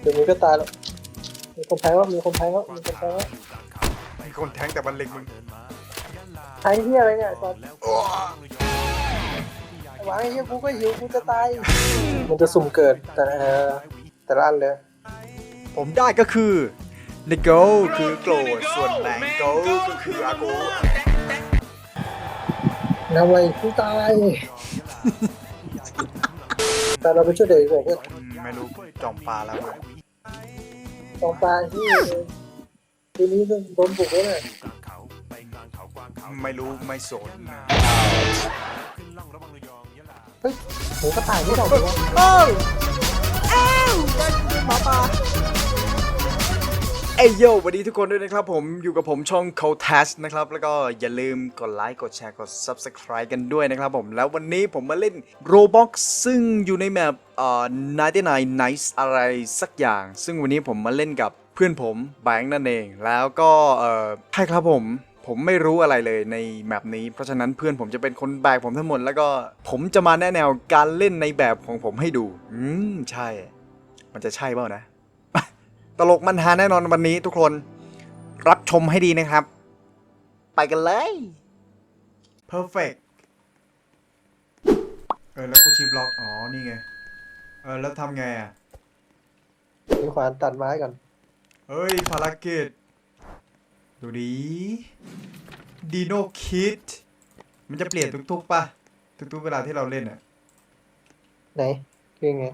เดี๋ยวมึงก็ตายแล้ว มีคนแทงแล้วมีคนแทงแล้วมีคนแทงแล้วมีคนแทงแต่บันเล็งมึงแทงที่อะไรเนี่ยตอนหวังไอ้เหี้ยกูก็หิวกูจะตาย มันจะสุ่มเกิดแต่เออแต่ละอันเลย ผมได้ก็คือในโกคือโกรธส่วนแมงโกก็คืออากูทำไมกูตาย แต่เราไปช่วยเด็กบอกว่าอืมไม่รู้จอมปลาแล้ว เว้ยตองปลาที่ทีนี้โดนบุกแล้วเนี่ยไม่รู้ไม่สนเฮ้ยหมูกระต่ายไม่ดอกเลยวะ เอ้ยโยสวัสดีทุกคนด้วยนะครับผมอยู่กับผมช่อง c o t a s นะครับ แล้วก็อย่าลืมกดไลค์กดแชร์กด Subscribe กันด้วยนะครับผมแล้ววันนี้ผมมาเล่น Roblox ซึ่งอยู่ในแมปเอ่อ99 Nights อะไรสักอย่าง ซึ่งวันนี้ผมมาเล่นกับเพื่อนผมแบงค์นั่นเอง แล้วก็เอ่อใช่ครับผมผมไม่รู้อะไรเลยในแมปนี้ เพราะฉะนั้นเพื่อนผมจะเป็นคนแบกผมทั้งหมด แล้วก็ผมจะมาแนะแนวการเล่นในแบบของผมให้ดู อืมใช่ มันจะใช่เปล่านะ ตลกมันหาแน่นอนวันนี้ทุกคนรับชมให้ดีนะครับ ไปกันเลย perfect เออแล้วกูชิปล็อก อ๋อ นี่ไง เออ แล้วทำไงอะ มีขวานตัดไม้ก่อนเฮ้ย ภารกิจ ดูดีดีโนคิด มันจะเปลี่ยนทุกๆป่ะ ทุกๆเวลาที่เราเล่นอะ ไหนคือไง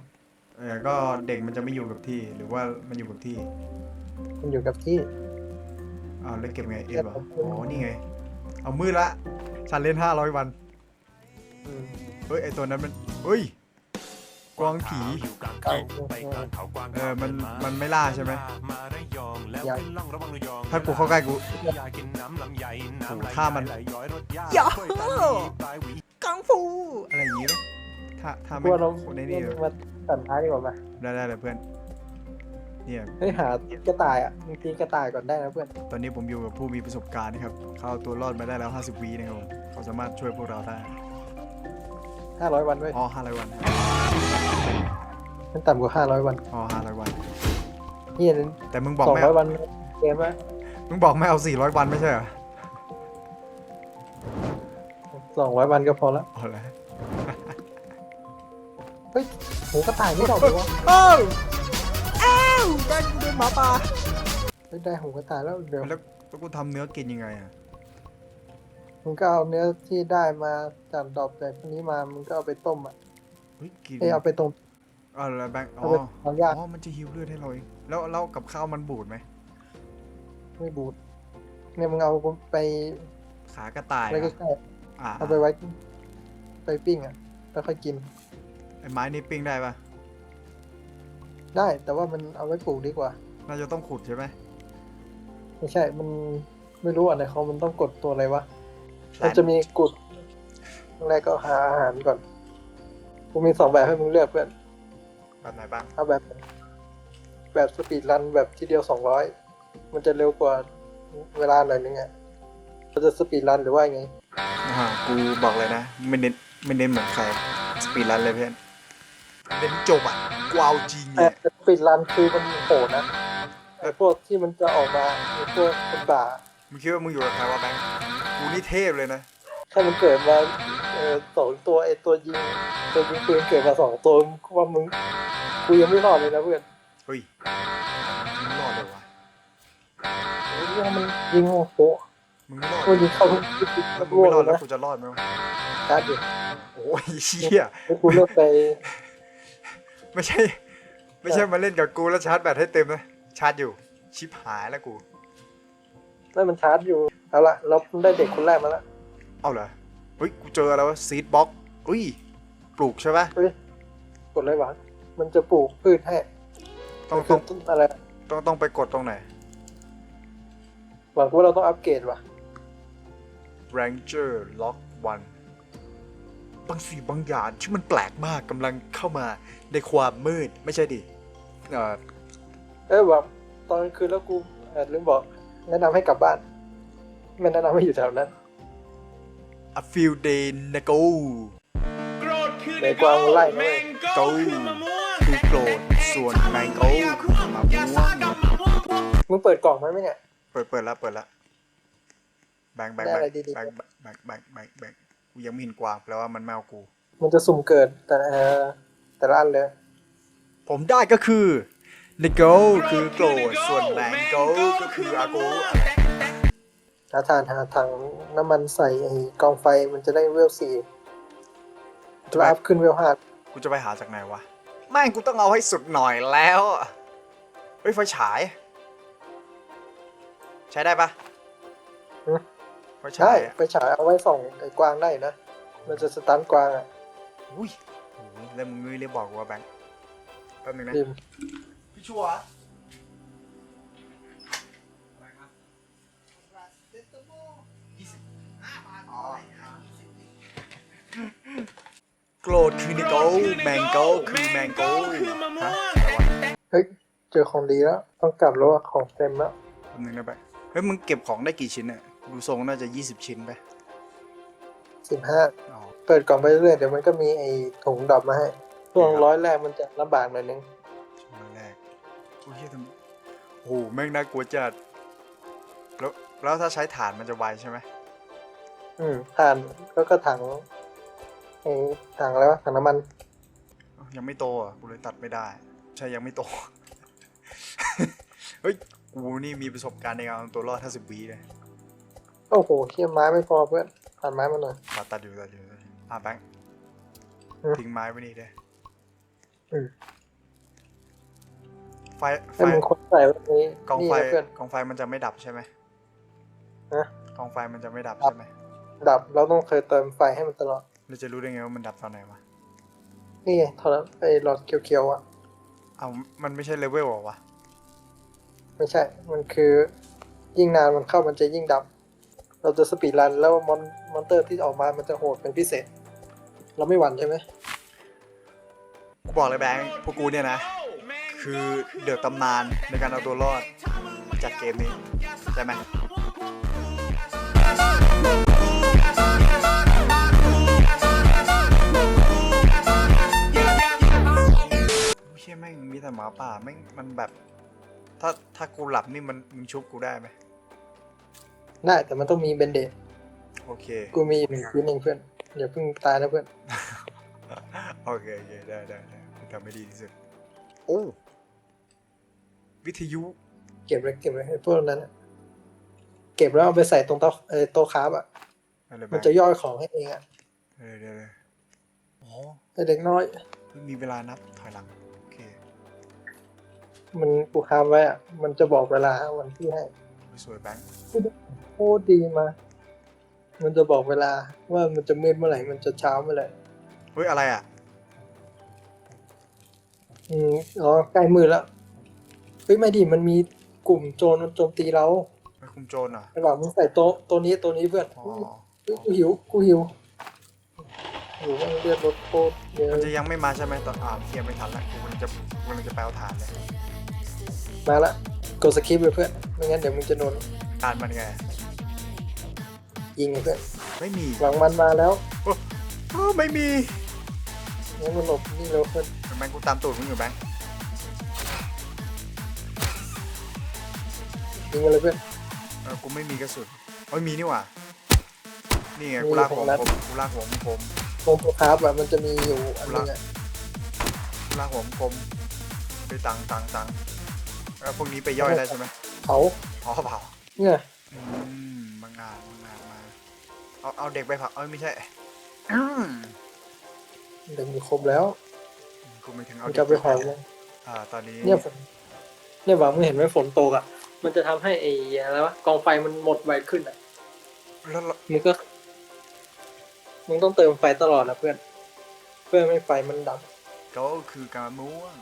เออก็เด็กมันจะไม่อยู่กับที่ หรือว่ามันอยู่กับที่มันอยู่กับที่อ้าวแล้วเก็บไงเอ็ดวะอ๋อนี่ไง เอามืดละฉันเล่นห้าร้อยวันอืมเฮ้ยไอตัวนั้นมันเฮ้ยกวางผี เก่าเออมันมันไม่ล่าใช่ไหมยังถ้ากูเข้าใกล้กูโอ้ถ้าถ้ามัมันนอย่ากังฟูอะไรอย่างงี้ไหมถ้าถ้าพไม่วกเราคนในนี่มา ตัดไม้ดีกว่าไหมได้ได้เลยเพื่อนเนี่ยเฮ้ยหากระต่ายอะมึงตีกระต่ายก่อนได้นะเพื่อน ตอนนี้ผมอยู่กับผู้มีประสบการณ์นะครับ เขาเอาตัวรอดมาได้แล้ว 50วีนะครับผมเขาสามารถช่วยพวกเราได้ห้าร้อยวันเว้ยอ๋อ500วันมันต่ำกว่าห้าร้อยวันอ๋อ500วันเฮียนึงแต่มึงบอกสองไม่ร้อเอายวันเกมอะมึงบอกไม่เอา400วันไม่ใช่เหรอสองร้อยวันก็พอละอ๋อแล้วเฮ้ย หมูกระต่ายไม่ดอกเลยวะเอ้าเอ้าแบงกูโดนหมาป่าเฮ้ยได้หมูกระต่ายแล้วเดี๋ยวแล้วแล้วกูทำเนื้อกินยังไงอะมึงก็เอาเนื้อที่ได้มาจากดอกแต่นี้มามึงก็เอาไปต้มอะเฮ้ยกินเอ้ยเอาไปต้มอ๋อแล้วแบงค์อ๋เอาอไปทำยาก อ๋อมันจะฮิวเลือดให้เราเองแล้วแล้วกับข้าวมันบูดไหมไม่บูดเนี่ยมึงเอาไปขากระต่ายไว้อะใกล้อ่าๆเอาไปไว้ ไปปิ้งอะแล้วค่อยกิน ไอ้ไม้นี่ปิ้งได้ปะได้แต่ว่ามันเอาไว้ปลูกดีกว่า น่าจะต้องขุดใช่ไหมไม่ใช่ มันไม่รู้อะในเขามันต้องกดตัวอะไรวะ มันจะมีกุดแรกก็หาอาหารก่อน กูมีสองแบบให้มึงเลือกเพื่อน แบบไหนบ้างเอาแบบ แบบสปีดรันแบบทีเดียวสองร้อย มันจะเร็วกว่าเวลาหน่อยนึงอะเราจะสปีดรันหรือว่าไงอ่ากูบอกเลยนะ ไม่เน้นไม่เน้นเหมือนใคร สปีดรันเลยเพื่อน เน้นจบอะกูเอาจริงแต่เนี่ยสปีดรันคือมันโหดนะไอ้พวกที่มันจะออกมาไอ้พวกคนบ่ามึงคิดว่ามึงอยู่กับใครวะแบงค์กูนี่เทพเลยนะถ้ามันเกิดมาเออสองตัวไอ้ตัวยิงตัวยิงปืนเกิดมาสองตัวกูว่ามึงกูยังไม่รอดเลยนะเพื่อนเฮ้ยมึงรอดเลยวะไอ้เรื่องมันยิงโอ้โหมึงไม่รอดมันยิงเข้าทุกแล้วทุมึกงลูไม่รอดกเลแล้ยวนะกูจะรอดไหมวะชาร์จดิโอ้ยเชี่ยแล้วกูเลือกไป ไม่ใช่ ไม่ใช่มาเล่นกับกูแล้วชาร์จแบตให้เต็มนะชาร์จอยู่ ชิปหายแล้วกูแล้วมันชาร์จอยู่ เอาละเราได้เด็กคนแรกมาแล้วเอาเหรอเฮ้ยกูเจออะไรวะซีดบ็อกอุ้ยปลูกใช่ปะเฮ้ยกดเลยวะมันจะปลูกพืชให้ต้องคืต้อองต้นอะไรต้องต้องไปกดตรงไหนหวังว่าเราต้องอัปเกรดว่ะ Ranger Lock 1 บางสิ่งบางอย่างที่มันแปลกมากกำลังเข้ามาในความมืดไม่ใช่ดิเอ่อเอ้ยแบบตอนกลางคืนแล้วกูเออลืมบอก แนะนำให้กลับบ้าน ไม่แนะนำให้อยู่แถวนั้น a few day ago โกรธคือในกวางไล่นะเว้ยแมงโก้คือมะม่วงคือโกรธส่วนแมงโก้ยาคุโคมึงเปิดกล่องไหมไหมเนี่ย เปิดเปิดแล้วเปิดแล้วแบงค์แบงค์ได้แบงอะไรค์ดีๆแบงค์แบงค์แบงค์แบงค์แบงค์ กูยังไม่เห็นกวางแปลว่ามันไม่เอากู มันจะสุ่มเกิดแต่เออแต่ละอันเลย ผมได้ก็คือเนโกคือโกรธส่วนแบงโกก็คืออากูหาทานหาถังน้ำมันใส่ไอ้กองไฟมันจะได้เวลสี่แล้วอัพขึ้นเวลห้ากูจะไปหาจากไหนวะแม่งกูต้องเอาให้สุดหน่อยแล้ว เฮ้ยไฟฉาย ใช้ได้ปะ ไฟฉาได้ยอะไปฉายเอาไว้ส่องไอ้กวางได้นะ มันจะสตันกวางอะอุ้ยโอ้ยแล้วมึงไม่รีบบอกกูว่าแบงค์แป๊บนึงนะริมพี่ชัวร์โกรธคือนิโก้แมงโก้คือแมงโก้ฮะอะไรวะเฮ้ยเจอของดีแล้ว ต้องกลับแล้วอะของเต็มแล้วแป๊บนึงนะแบงค์เฮ้ยมึงเก็บของได้กี่ชิ้นเนี่ย ดูทรงน่าจะ 20 ชิ้นไปสิบห้าอ๋อเปิดกล่องไปเรื่อยๆเดี๋ยวมันก็มีไอ้ถุงดอกมาให้ช่วงร้อยแรกมันจะลำบากหน่อยนึงช่วงแรกโอ้ยเหี้ยทำโอ้โหแม่งน่ากลัวจัดแล้วแล้วถ้าใช้ถ่านมันจะไวใช่ไหมอืมทานแล้วก็ถังไอ้ถังอะไรวะถังน้ำมันอ้าวยังไม่โตอะกูเลยตัดไม่ได้ ใช่ยังไม่โต เฮ้ยกูนี่มีประสบการณ์ในการเอาตัวรอด 50วีเลย โอ้โหเขี้ยไม้ไม่พอเพื่อนผ่านไม้มาหน่อยตัดตัดอยู่ตัดอยู่ตัดอยู่อะแบงค์อืมทิ้งไม้ไว้นี่เด้อืมไฟไฟให้มึงคนใส่วันนี้กองนี่ไฟนะเพื่อน กองไฟมันจะไม่ดับใช่ไหมฮะ กองไฟมันจะไม่ดับดับใช่ไหมดับเราต้องเคยเติมไฟให้มันตลอด เราจะรู้ได้ไงว่ามันดับตอนไหนวะนี่ไงโทรไอ้หลอดเขียวๆอะ เอามันไม่ใช่เลเวลเหรอวะไม่ใช่ มันคือ ยิ่งนานมันเข้ามันจะยิ่งดับ เราจะสปีดรันแล้วมอนมอนเตอร์ที่ออกมามันจะโหดเป็นพิเศษ เราไม่หวั่นใช่ไหมกูบอกเลยแบงค์พวกกูเนี่ยนะ คือเดือดตำนานในการเอาตัวรอดจากเกมนี้ ใช่ไหมเชี่ยแม่งมีแต่หมาป่าแม่งมันแบบ ถ้าถ้ากูหลับนี่มันมึงชุบกูได้ไหม ได้แต่มันต้องมีเบนเดตโอเค กูมีอยู่หนึ่งชิ้นเองเพื่อนอย่าเพิ่งตายนะเพื่อน โอเคโอเคได้ได้ได้กูทำให้ดีที่สุด โอ้ วิทยุ เก็บไว้เก็บไว้ให้พวกนั้นอะเก็บแล้วเอาไปใส่ตรงโต๊ะเออโต๊ะคราฟอะ อะไรแบมันงจะค์ย่อยของให้เองอะเดี๋ยวเดี๋ยวเดี๋ยวอ๋อแต่เด็กน้อย เพิ่งมีเวลานับถอยหลัง โอเคมันกูคราฟไว้อะ มันจะบอกเวลาวันที่ให้ สวยแบงค์โคตรดีมา มันจะบอกเวลาว่ามันจะมืดเมื่อไหร่ มันจะเช้าเมื่อไหร่เฮ้ยอะไรอะ อืมอ๋อใกล้มืดแล้วเฮ้ยไม่ดิมันมีกลุ่มโจรมันโจมตีเราไปคุมโจรเหรอะระหว่างมึงใส่โต๊ะตัวนี้ตัวนี้เพื่อนอ๋อเฮ้ยกูหิวกูหิวหิวมันเรียกรถโคตรเยอะมันจะยังไม่มาใช่ไหมตอนอ่าเคลียร์ไม่ทันละกูกำลังจะกูกำลังจะไปเอาฐานเลยมาละกดสคริปต์เลยเพื่อนไม่งั้นเดี๋ยวมึงจะโดน ฐานมันไง ยิงไงเพื่อนไม่มีหลังมันมาแล้วอ้าวไม่มีงั้นมันหลบนี่แล้วเพื่อนแบงค์กูตามตูดมึงอยู่แบงค์ยิงกันเลยเพื่อนเออกูไม่มีกระสุนเอ้ยมีนี่หว่านี่ไงมีกูลากหัวของรัดผมกูลากหัวผมผมตรงตัวคราฟอะมันจะมีอยู่อันนึงอะกูลากหัวผมไปตังตังตังแล้วพวกนี้ไปย่อยได้ใช่ไหมเผาอ๋อเปล่าเนี่ยอืมบางงานบางงานมา เอาเอาเด็กไปเผาเอ้ยไม่ใช่อืมเด็กมีครบแล้วกูไม่ถึงเอามันเด็จะกไปเผาเผาเลยอ่า ตอนนี้เนี่ยฝนเนี่ยหวังมึงเห็นไหมฝนตกอะ มันจะทำให้ไอ้อะไรวะกองไฟมันหมดไวขึ้นอะแล้วเรามึงก็มึงต้องเติมไฟตลอดนะเพื่อน เพื่อไม่ให้ไฟมันดับ ก็คือการม่วง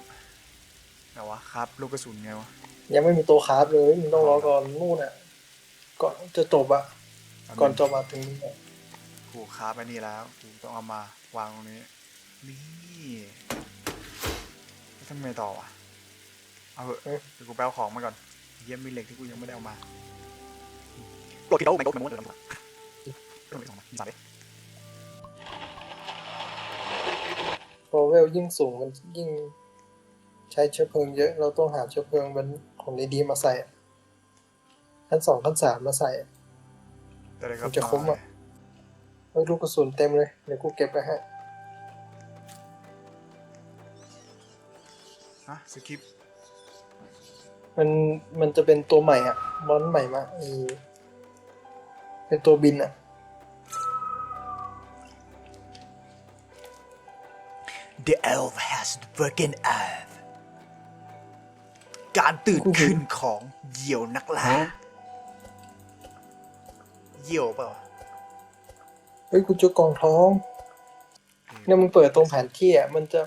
แต่วะครับลูกกระสุนไงวะ ยังไม่มีตัวคราฟเลยมึงต้องรอก่อนนู่นอะก่อนจะจบอะ ก่อนจบมาถึงนี่อะกูคาบไปนี่แล้วกูต้องเอามาวางตรงนี้ นี่แล้วทำไงต่อวะเอาเถอะเดี๋ยวกูแปลของมาก่อน เยี่ยมมีเหล็กที่กูยังไม่ได้เอามาโปรดติดต่อแมงโก้แมงโก้เดี๋ยวเรามาเรื่องอะไรของมันมีสามเด็พอเวลยิ่งสูงมันยิ่งใช้เชื้อเพลิงเยอะ เราต้องหาเชื้อเพลิงเป็นของดีๆมาใส่อะขั้นสองขั้นสามมาใส่ อะแต่เลยครับมันจะคุ้มอะเฮ้ยลูกกระสุนเต็มเลย เดี๋ยวกูเก็บไปให้ฮะสกิปมันมันจะเป็นตัวใหม่อะมอนใหม่มาไอเป็นตัวบินอะ The elf has broken earth การตื่นขึ้นของเหยี่ยวนักล่า เหยี่ยวเปล่าเฮ้ยกูเจอกล่องทองเนี่ยมึงเปิดตรงแผนที่อะมันจะ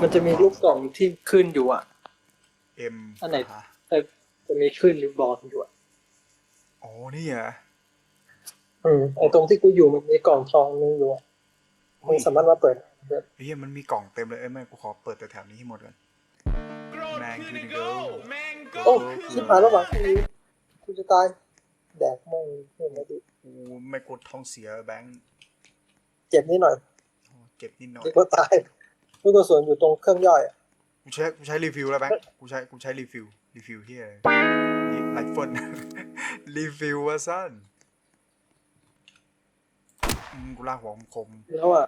มันจะมีรูปกล่องที่ขึ้นอยู่อะ เอ็มอันไหนแต่จะมีขึ้นหรือบอกอยู่อะโอ้นี่เหรออืมไอตรงที่กูอยู่มันมีกล่องทองนึงอยู่อะมึงสามารถมาเปิดเฮ้ยมันมีกล่องเต็มเลยเอ้ยไม่กูขอเปิดแต่แถวนี้ให้หมดก่อนแมงกูดิโก้โอ้ชิบหายแล้วหวังกูกูจะตาย แดกแม่งเพื่อนนะดิกูไม่กดท้องเสียแบงค์เจ็บนิดหน่อยโอ้เจ็บนิดหน่อยเด็กก็ตายลูกกระสุนอยู่ตรงเครื่องย่อยอะกูใช้กูใช้รีฟิลแล้วแบงค์กูใช้กูใช้รีฟิลรีฟิลที่อะไรนี่ไลฟ์เฟิลรีฟิลว่าสั้นอืมกูลากหัวคมแล้วอะ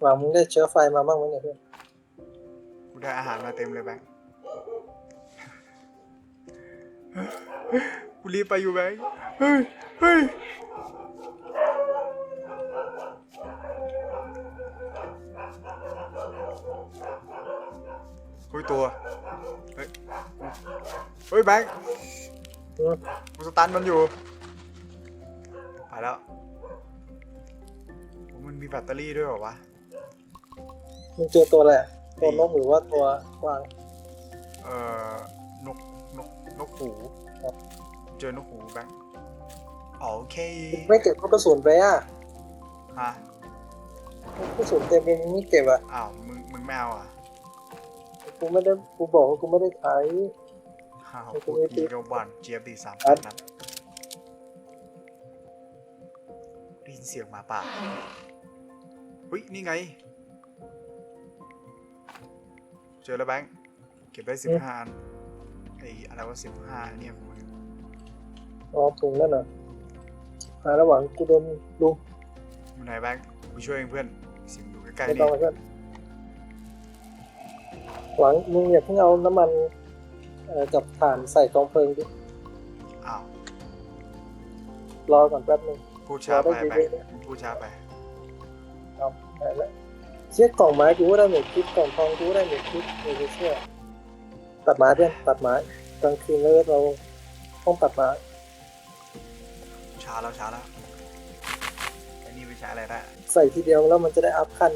หวังมึงได้เชื้อไฟมาบ้างไหมเนี่ยเพื่อนกูได้อาหารมาเต็มเลยแบงค์ กูรีบไปอยู่แบงค์เฮ้ยเฮ้ยเฮ้ยตัว เฮ้ย เฮ้ยแบงค์อืมกูสตันมันอยู่ไปแล้วโอ้มันมีแบตเตอรี่ด้วยเหรอวะ มึงเจอตัวอะไรอะตัวนกหรือว่าตัวกวาง เอ่อ นกนกนกหูครับเจอนกหูแบงค์โอเคไม่เก็บลูกกระสุนไปอะฮะลูกกระสุนเต็มเลยมึงไม่เก็บอะอ้าวมึงมึงไม่เอาอะกูไม่ได้กูบอกว่ากูไม่ได้ใช้อ้าวไม่พูดไม่ดีเกาบันเจี๊ยบดีสามครับนัดได้ยินเสียงหมาป่าเฮ้ยนี่ไง เจอแล้วแบงค์เก็บได้สิบห้าอัน ไอ้อะไรวะสิบห้าเนี่ยกูอ๋อถุงนั่นน่ะหาระหว่างกูโดนลุงอยู่ไหนแบงค์กูช่วยเองเพื่อนสิมอยู่ใกล้ไม่ๆต้อนี่งเพื่อนหวังมึงอย่าเพิ่งเอาน้ำมันเอ่อกับถ่านใส่กองเพลิงดิอ้าวรอก่อนแป๊บนึง พูดช้าไปรอได้แบดีงค์ด้วยพูดช้าไปเอาได้แล้วเชือกกล่องไม้กูก็ได้หนึ่งคลิปกล่องทองกูก็ได้หนึ่งคลิปเดี๋ยวกูเชื่อ ตัดไม้เพื่อนตัดไม้กลางคืนแล้วเราต้องตัดไม้ช้าแล้วช้าแล้วไอ้นี่ไปใช้อะไรได้ใส่ทีเดียวแล้วมันจะได้อัพขั้น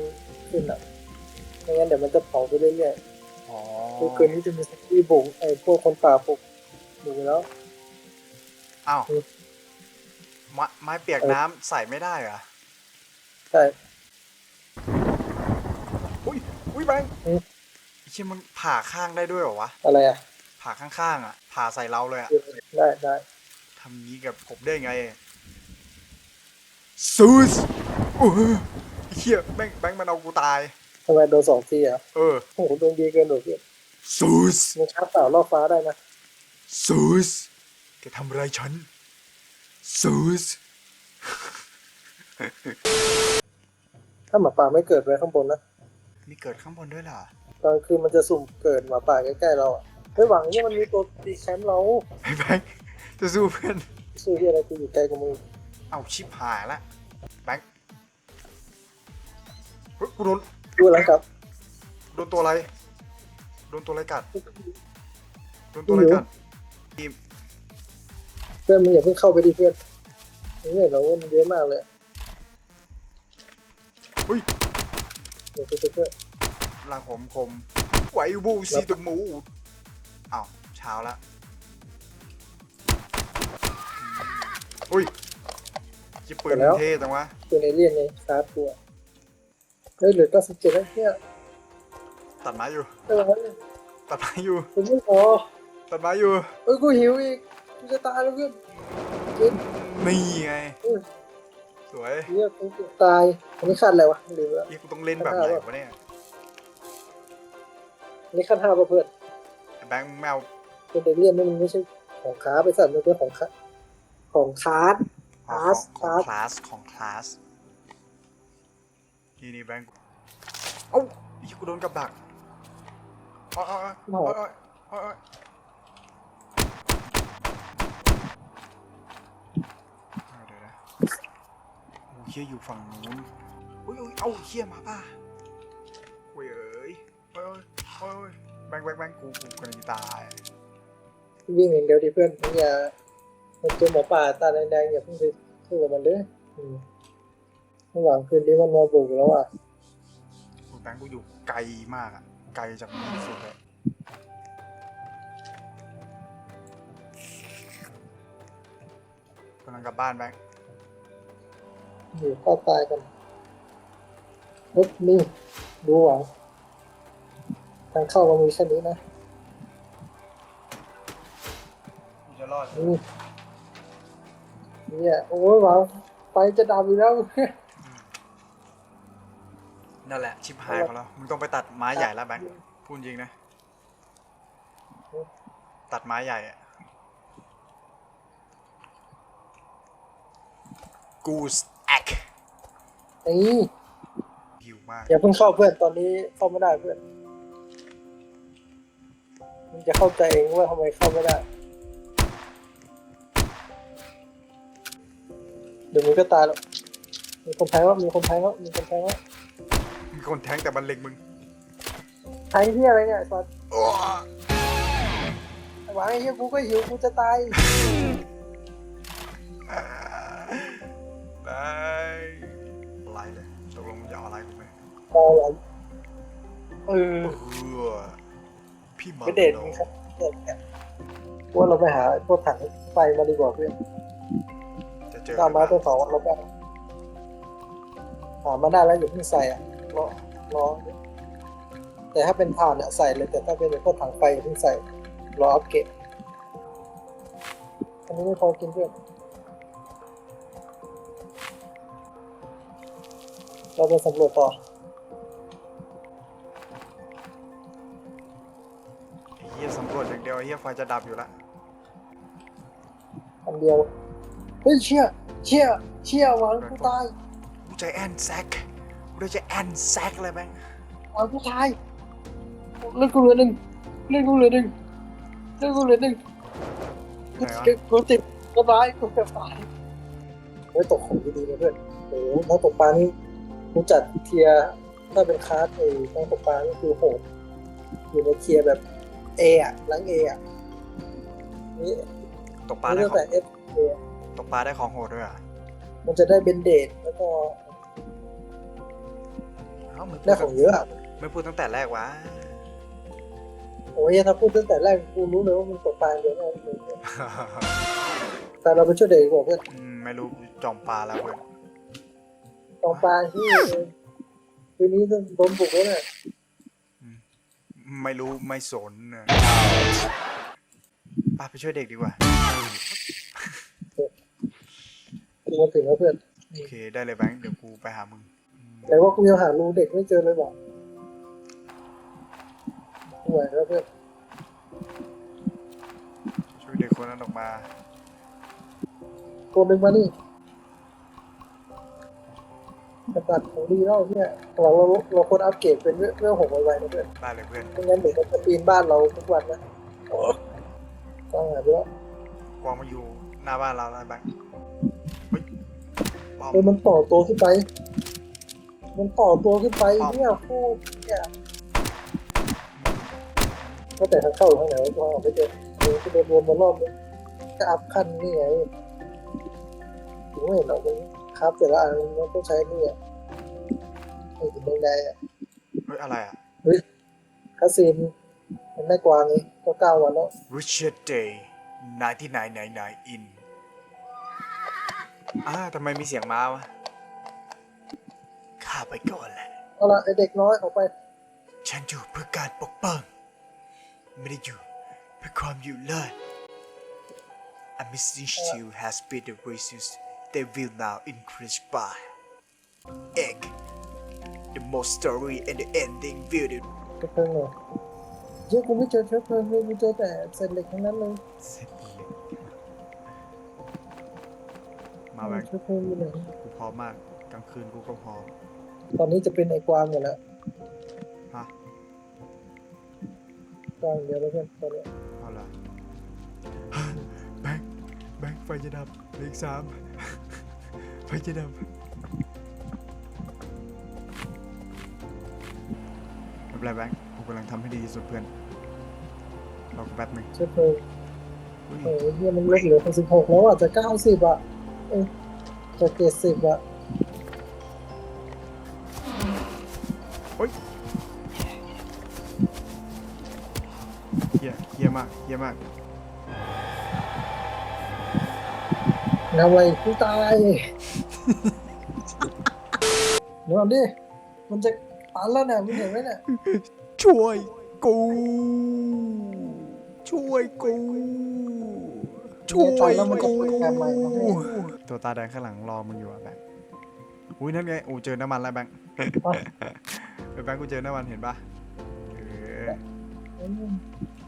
ขึ้นอะไม่งั้นเดี๋ยวมันจะเผาไปเรื่อยอ๋อๆคือคืนนี้จะมีสกีบุกไอ้พวกคนป่าปลุกบุกไปแล้วอ้าวอืมไม้ไม้เปียกน้ำใส่ไม่ได้เหรอใช่อุ้ยอุ้ยแบงค์อืมไอ้เชี่ยมันผ่าข้างได้ด้วยเหรอวะ อะไรอะผ่าข้างๆอะ ผ่าใส่เราเลยอะได้ได้ทำงี้กับผมได้ไงซูสโอ้โหไอ้เชี่ยแบงค์แบงค์มันเอากูตายทำไมโดนสองทีอะเออโอ้โหโดนดีเกินหนูพี่ซูสมันชาร์จเปล่าล่อฟ้าได้นะซูสแกทำอะไรฉันซูสถ้าหมาป่าไม่เกิดไว้ข้างบนนะ มีเกิดข้างบนด้วยเหรอต อนคืนมันจะสุ่มเกิดหมาป่าใกล้ๆเราอะไม่หวังเนี่ยมันมีตัวตีแคมป์เราไอ้แบงค์จะสู้เพื่อน สู้ที่อะไรกูอยู่ไกลกว่ามึงเอาชิบหายละแบงค์เฮ้ยกูโดนดูหลังกลับโดนตัวอะไร โดนตัวอะไรกัด โดนตัวอะไรกัดทีมเพื่อนมึงอย่าเพิ่งเข้าไปดิเพื่อนเนี่ยเรามันเยอะมากเลยอุ้ย เดี๋ยวไปเพื่อน ลางผมคมไหวบูซีตมูอ้าวเช้าละอุ้ยจิปืนมันเท่จังวะเป็นเอเลี่ยนไงชาร์จตัวเฮ้ยเหลือ97แล้วเนี่ยตัดไม้อยู่ไม่ไหวแล้วตัดไม้อยู่ผมไม่พอตัดไม้อยู่เอ้ยกูหิวอีกกูจะตายแล้วเพื่อนกินนี่ไงอุ้ยสสวยเรียกกูตายอันนี้ขั้นอะไรวะลืมแล้วยี่กูต้องเล่นแบบไหนวะเนี่ยอั นนี้ขั้นห้าป่ะเพื่อนไอ้แบงค์แมวเป็นเดเลียนนี่มันไม่ใช่ของค้าไปสั่นมันเป็นของค้าของคาร์ดอ๋อคลาสของของคลาสของคลาสนี่นี่แบงค์เอ้ายี่กูโดนกับดักโอ้ยโอ้ยโอ้ยโอ้ยโอ้ยโอ้ยเอาเดี๋ยวนะโอ้เฮียอยู่ฝั่งนู้นอุ้ยอุ้ยเอ้าเฮียมาป่ะ โอ้ยโอ้ยโอ้ยแบงค์แบงค์แบงค์กูกูกำลังจะตายวิ่งอย่างเดียวดิเพื่อนอย่ามันเจอหมอป่าตาแดงๆอย่าเพิ่งไปสู้กับมันเด้ออืมระหว่างคืนนี้มันมาบุกแล้วอะกูแบงค์กูอยู่ไกลมากอะไกลจากมึงสุดเลยกำลังกลับบ้านแบงค์อยู่เข้าตายกันรถนี่ดูหวังทางเข้าเรามีแค่นี้นะกูจะรอดนี่เนี่ยโอ้ยหวังไฟจะดับอยู่แล้ว นั่นแหละชิบหายเขาแล้วมึงต้องไปตัดไม้ใหญ่แล้วแบงค์พูดจริงนะ ตัดไม้ใหญ่อะกูสแอกนี่หิวมาก อย่าเพิ่งเข้าเพื่อนตอนนี้เข้าไม่ได้เพื่อนมัน จะเข้าใจเองว่าทำไมเข้าไม่ได้ เดี๋ยวมึงก็ตายแล้วมีคนแทงแล้วมีคนแทงแล้วมีคนแทงแล้วมีคนแทงแต่บันเล็งมึงแทงที่อะไรเนี่ยไอ้สัสโอ้ไอ้หวังไอ้เหี้ยกูก็หิวกูจะตายไปอะไรเลยตกลงมึงจะเอาอะไรกูไหมมองหลังเออเออพี่มา ไม่เด็ดมึงครับเด็ดเนี่ยว่าเราไปหาพวกถังไฟมาดีกว่าเพื่อนจะเจอตามมาตัวสองเราไปหามาได้แล้วอย่าเพิ่งใส่อะรอรอแต่ถ้าเป็นถ่านเนี่ยใส่เลยแต่ถ้าเป็นพวกถังไฟอย่าเพิ่งใส่รออัปเกรดอันนี้ไม่พอกินเพื่อนเราไปสำรวจต่อ เดียวไอ้เฮียไฟจะดับอยู่ละอันเดียวเฮ้ยเชี่ยเชี่ยเชี่ยวางกูตายกูใจแอนแซกกูได้ใจแอนแซกเลยแบงค์วางกูตายเลือดกูเหลือหนึ่งเลือดกูเหลือหนึ่งเลือดกูเหลือหนึ่งไหนวะกูติดกระบายกูจะตายไว้ตกของดีๆนะเพื่อนโอ้โหนักตกปลานี่กูจัดเทียร์ถ้าเป็นคลาสไอ้นักตกปลานี่คือโหดอยู่ในเทียร์แบบ เออะลังเออะนี่ตกปลานี่ได้ตั้งขอแต่งเอฟเอตกปลาได้ของโหดด้วยอะมันจะได้เบนเดดแล้วก็เอ้าไม่พูได้ดของเยอะอะไม่พูดตั้งแต่แรกวะโอ้ยถ้าพูดตั้งแต่แรกกูรู้เลยว่ามึงตกปลาเยอะแน่เลยแต่เราไปช่วยเด็กดีกว่าเพื่อนอืมไม่รู้จอมปลาแล้วเว้ยตองปลาที่คืนนี้ต้องโดนบุกแล้วเนี่ย ไม่รู้ไม่สนน่ะป้าไปช่วยเด็กดีกว่ากูมาถึงแล้วเพื่อนโอเคได้เลยแบงค์เดี๋ยวกูไปหามึงอืมแต่ว่ากูยังหารูเด็กไม่เจอเลยว่ะห่วยแล้วเพื่อนช่วยเด็กคนนั้นออกมาตัวหนึ่งมานี่ กระตัดของดีแล้วเนี่ยหลังเราเราควรอัปเกรดเป็นเรื่องเรื่องหกไวๆนะเพื่อนได้เลยเพื่อนไม่งั้นเดี๋ยวเขาจะปีนบ้านเราทุกวันนะต้องหายไปแล้วกวางมาอยู่หน้าบ้านเราแล้วแบงค์เฮ้ยป้อมเออมันต่อตัวขึ้นไป มันต่อตัวขึ้นไปเนี่ยโคตรเนี่ยก็แต่ทางเข้าอยู่ข้างไหนวะกูหาไม่เจอเดี๋ยวกูเดินวนมารอบนึงจะอัพขั้นนี่ไงถึงไม่เห็นหรอกมันครับแต่ละอันมันต้องใช้นี่อะ ไอ้ถึงแดงๆอะเฮ้ยอะไรอะ คาซีนมันได้กวางไงก็เก้าวันแล้ว Richard Day 9999 in อ่าทำไมมีเสียงม้าวะข้าไปก่อนแหละ เอาละไอเด็กน้อยออกไปฉันอยู่เพื่อการปกป้อง ไม่ได้อยู่เพื่อความอยู่รอด A mission shield has been the resource they will now increase by egg the most story and the ending video เชื้อเพลิงเลยเยอะกูไม่เจอเชื้อเพลิงเลยกูเจอแต่เศษเหล็กทั้งนั้นเลยเสร็จเลยมาแบงค์เชื้อเพลิงอยู่ไหนกูพร้อมมากกลางคืนกูก็พร้อมตอนนี้จะเป็นไอ้กวางหมดแล้วฮะกวางเดียวแล้วเพื่อนตอนเนี้ยเอาละแบงค์แบงค์ไฟจะดับเหลืออีกสามไฟจะดับ ไม่เป็นไรแบงค์กูกำลังทำให้ดีที่สุดเพื่อนรอกูแป๊บหนึงเชื้อเพลิงอุ้ยโอ้ยเฮียมันลดเหลือหกสิบหกแล้วอะจะเก้าสิบอะเอ้ยจะเจ็ดสิบอะเฮียเฮียมากเฮียมากงาไว้กูตาย เดี๋ยวก่อนดิมันจะ ตันแล้วเนี่ยมึงเห็นไหมเนี่ยช่วยกู ช่วยกู ช่วยกูตัวตาแดงข้างหลังรอมึงอยู่อะแบงค์อุ้ยนั่นไงโอ้เจอน้ำมันแล้วแบงค์แบงค์กูเจอน้ำมันเห็นปะเออ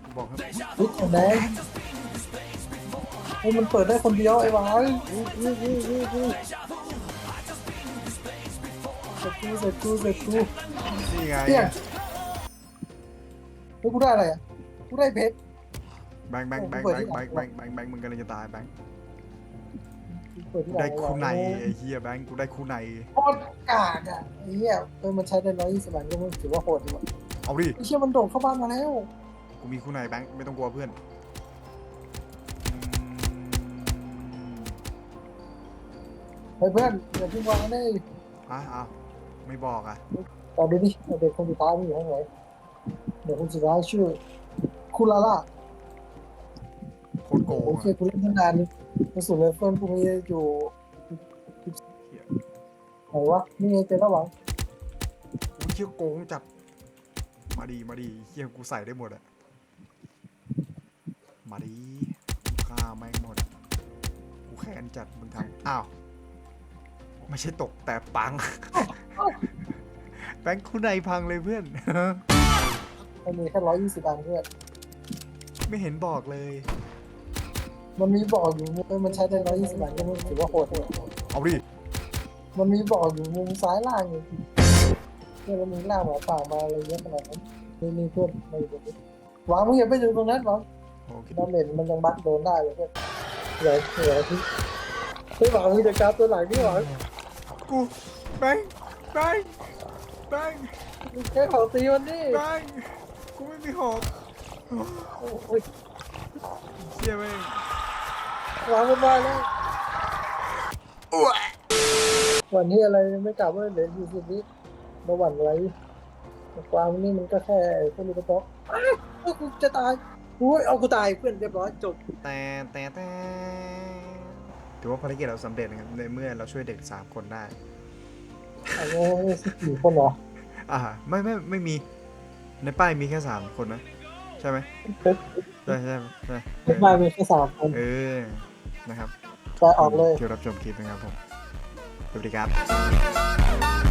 กูบอกให้วิทย์แดงเฮ้มันเปิดได้คนเดียวไอ้วาย เสร็จกูเสร็จกูเสร็จกูนี่ไงเปี้ยงเฮ้ยกูได้อะไรอะกูได้เพชร แบงค์แบงค์แบงค์เปิแบดงที่ค์ไหแบนงค์แบงค์แบงค์แบงค์มึงกำลังจะตายแบงค์เปิดที่กูไหนได้คู่ในวะไอ้เฮียแบงค์กูได้คู่ใน โคตรกากอะไอ้เหี้ยเออมันใช้ได้ร้อยยี่สิบบาทก็มันถือว่าโหดดีว่ะเอาดิ ไอ้เชี่ยมันโดดเข้าบ้านมาแล้วกูมีคู่ในแบงค์ไม่ต้องกลัวเพื่อนอืมเฮ้ยเพื่อนอย่าเพิ่งวางได้อะเอา ไม่บอกอะตอนดูดิเด็กคนสุดท้ายมันอยู่ข้างไหนเด็กคนสุดท้ายชื่อคุลาล่าโคตรโกงโอเคอะกูเล่นตั้งนานกระสุนเลเฟิลพวกนี้อยู่ไหนวะนี่ไงเจอแล้วหวังกูเชี่ยโกงจัดมาดีมาดีเฮียกูใส่ได้หมดอะมาดีฆ่าแม่งหมดกูแค้นจัดมึงทำอ้าวไม่ใช่ตกแต่ปัง แบงค์คู่ในพังเลยเพื่อน มันมีแค่ร้อยยี่สิบอันเพื่อนไม่เห็นบอกเลย มันมีบอกอยู่เออมันใช้ได้ร้อยยี่สิบอันก็มันถือว่าโหดเลยเอาดิ มันมีบอกอยู่มุมซ้ายล่างอยู่เนี่ยมันมีล่างหมาป่ามาอะไรเยอะขนาดนั้นนี่นี่เพื่อนมาอยู่ตรงนี้หวังมึงอย่าไปอยู่ตรงนั้นหวังโอเคดาเมจมันยังบักโดนได้เลยเพื่อนเหลือเหลือที่เฮ้ยหวังมึงจะกราฟตัวไหนนี่หวังกูแบงค์ แบงค์แบงค์มึงแค่เผาตีมันนี่แบงค์กูไม่มีหอกโอ้ยเชี่ยแม่งหวังมันมาแล้ววันที่อะไรยังไม่กลับเว้ยเหลืออยู่สิบวิระหวั่นไว้กวางนี่มันก็แค่ไอ้พวกนี้ก็ต้องอ้าวเอ้ยกูจะตายอุ้ยเอากูตายเพื่อนเรียบร้อยจบแต่แต่แต่ถือว่าภารกิจเราสำเร็จนะครับในเมื่อเราช่วยเด็กสามคนได้ อันนี้สิบสี่คนเหรออ่า ไม่ไม่ไม่มี ในป้ายมีแค่สามคนนะใช่ไหมปุ๊บใช่ใช่ใช่ปุ๊บมามีแค่สามคน เออ นะครับแต่ออกเลยที่รับชมคลิปนะครับผมสวัสดีครับ